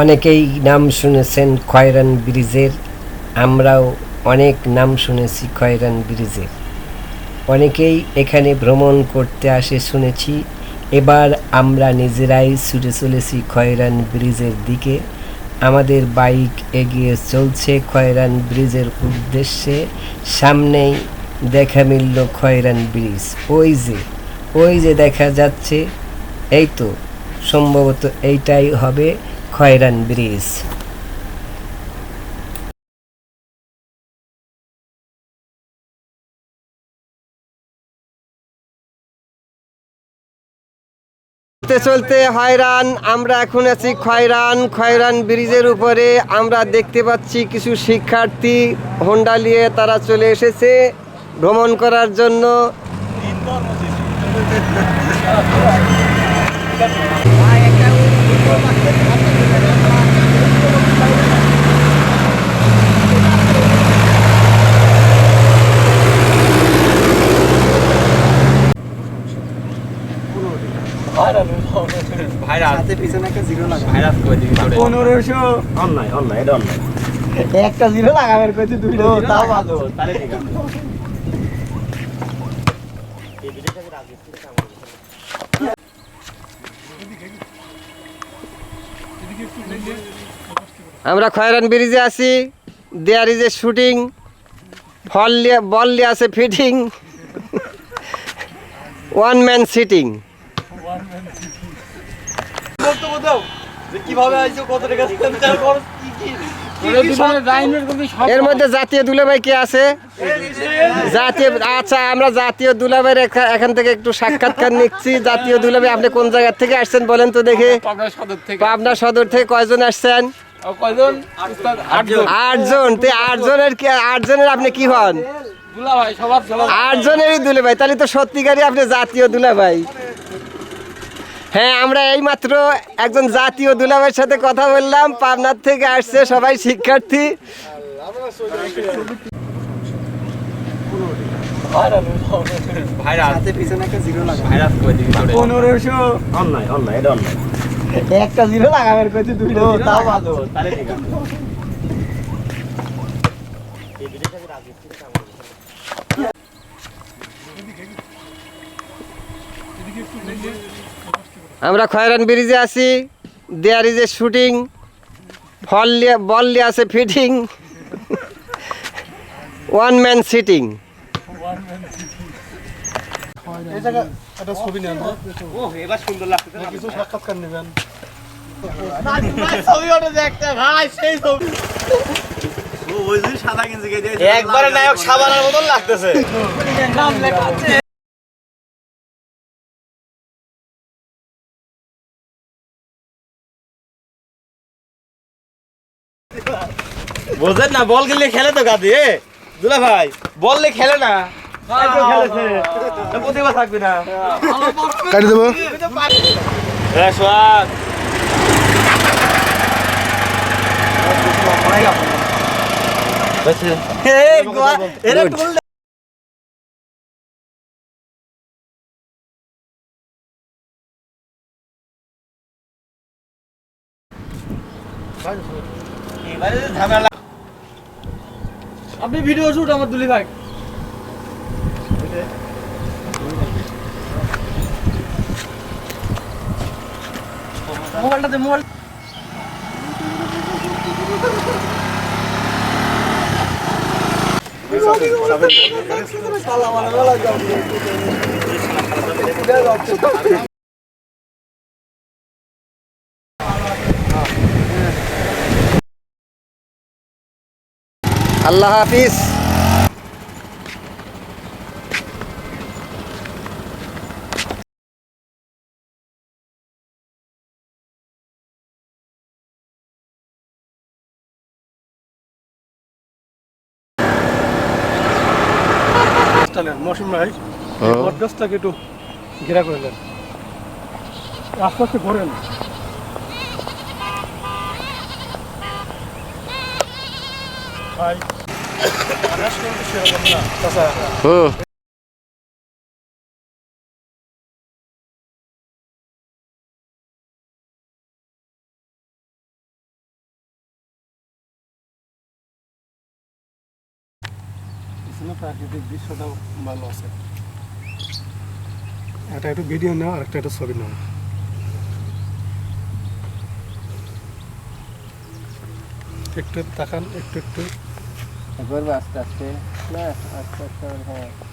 অনেকেই নাম শুনেছেন খয়রান ব্রিজের, আমরাও অনেক নাম শুনেছি খয়রান ব্রিজের। অনেকেই এখানে ভ্রমণ করতে আসে শুনেছি, এবার আমরা নিজেরাই ছুটে চলেছি খয়রান ব্রিজের দিকে। আমাদের বাইক এগিয়ে চলছে খয়রান ব্রিজের উদ্দেশ্যে, সামনেই দেখা মিলল খয়রান ব্রিজ। ওই যে ওই যে দেখা যাচ্ছে, এই তো, সম্ভবত এইটাই হবে। খয়রান ব্রিজ। চলতে চলতে হয়রান আমরা এখন আছি খয়রান। খয়রান ব্রিজের উপরে আমরা দেখতে পাচ্ছি কিছু শিক্ষার্থী হোন্ডা নিয়ে তারা চলে এসেছে ভ্রমণ করার জন্য। একটা পনেরোশো। অনলাইন অনলাইন এটা অনলাইন একটা জিরো লাগাবেন কইতে zero তাও ভালো তাহলে ঠিক আছে। আমরা খয়রান ব্রিজে আছি, দেয়ার ইজ এ শুটিং, ফল বল নিয়ে আছে ফিটিং ওয়ান ম্যান সিটিং কীভাবে আইছো, কত টাকা খরচ কি কি? এর মধ্যে জাতীয় দুলাভাই কে আছে? জাতীয় আচ্ছা আমরা জাতীয় দুলাভাইয়ের এখা- এখান থেকে একটু সাক্ষাৎকার নিচ্ছি। জাতীয় দুলাভাই আপনি কোন জায়গা থেকে আসছেন বলেন তো দেখে? পাবনা সদর থেকে। পাবনা সদর থেকে কয়জন আসছেন? আটজন। তে আটজনের কি আটজনের আপনি কি হন? দুলা ভাই সবার সবার আটজনেরই দুলাভাই। তাহলে তো সত্যিকারই আপনি জাতীয় দুলাভাই। হ্যাঁ আমরা এইমাত্র একজন জাতীয় দুলাভাইয়ের সাথে কথা বললাম। পাবনার থেকে আসছে সবাই শিক্ষার্থী। একটা জিরো লাগা ভাইরাস করে দিবি তোরে পনেরোশো। অনলাইন অনলাইন এটা অনলাইন একটা জিরো লাগাবেন কইতে দুইটা তাও ভালো তাহলে ঠিক আছে আমরা খয়রান ব্রিজে আছি দেয়ার ইজ এ শুটিং ফল নিয়ে বল নিয়ে আছে ফিটিং ওয়ান ম্যান সিটিং ও এবার সুন্দর লাগছে। কিছু সাক্ষাৎকার নেবেন। একবারে নায়ক সাবানের মতন লাগতেছে। বোঝেন না বল খেললে খেলে তো গাদি এ। দুলা ভাই বললে খেলে না। একটু খেলেছে প্রতিভা থাকবে না। কাটি দেবো। এ সোয়াদ আপনি ভিডিও শুট আমার দুলি ভাই। মোবাইলটাতে মোবাইল আল্লাহ হাফিজ। মৌসুম ভাই বট গাছটাকে একটু ঘেরা করে দেন। আস্তে আস্তে ঘোরেন। প্রাকৃতিক দৃশ্যটাও ভালো আছে একটা একটু ভিডিও নাও আর একটা একটা ছবি নেওয়া একটু তাকান একটু একটু। করব আস্তে আস্তে। না আস্তে আস্তে হ্যাঁ।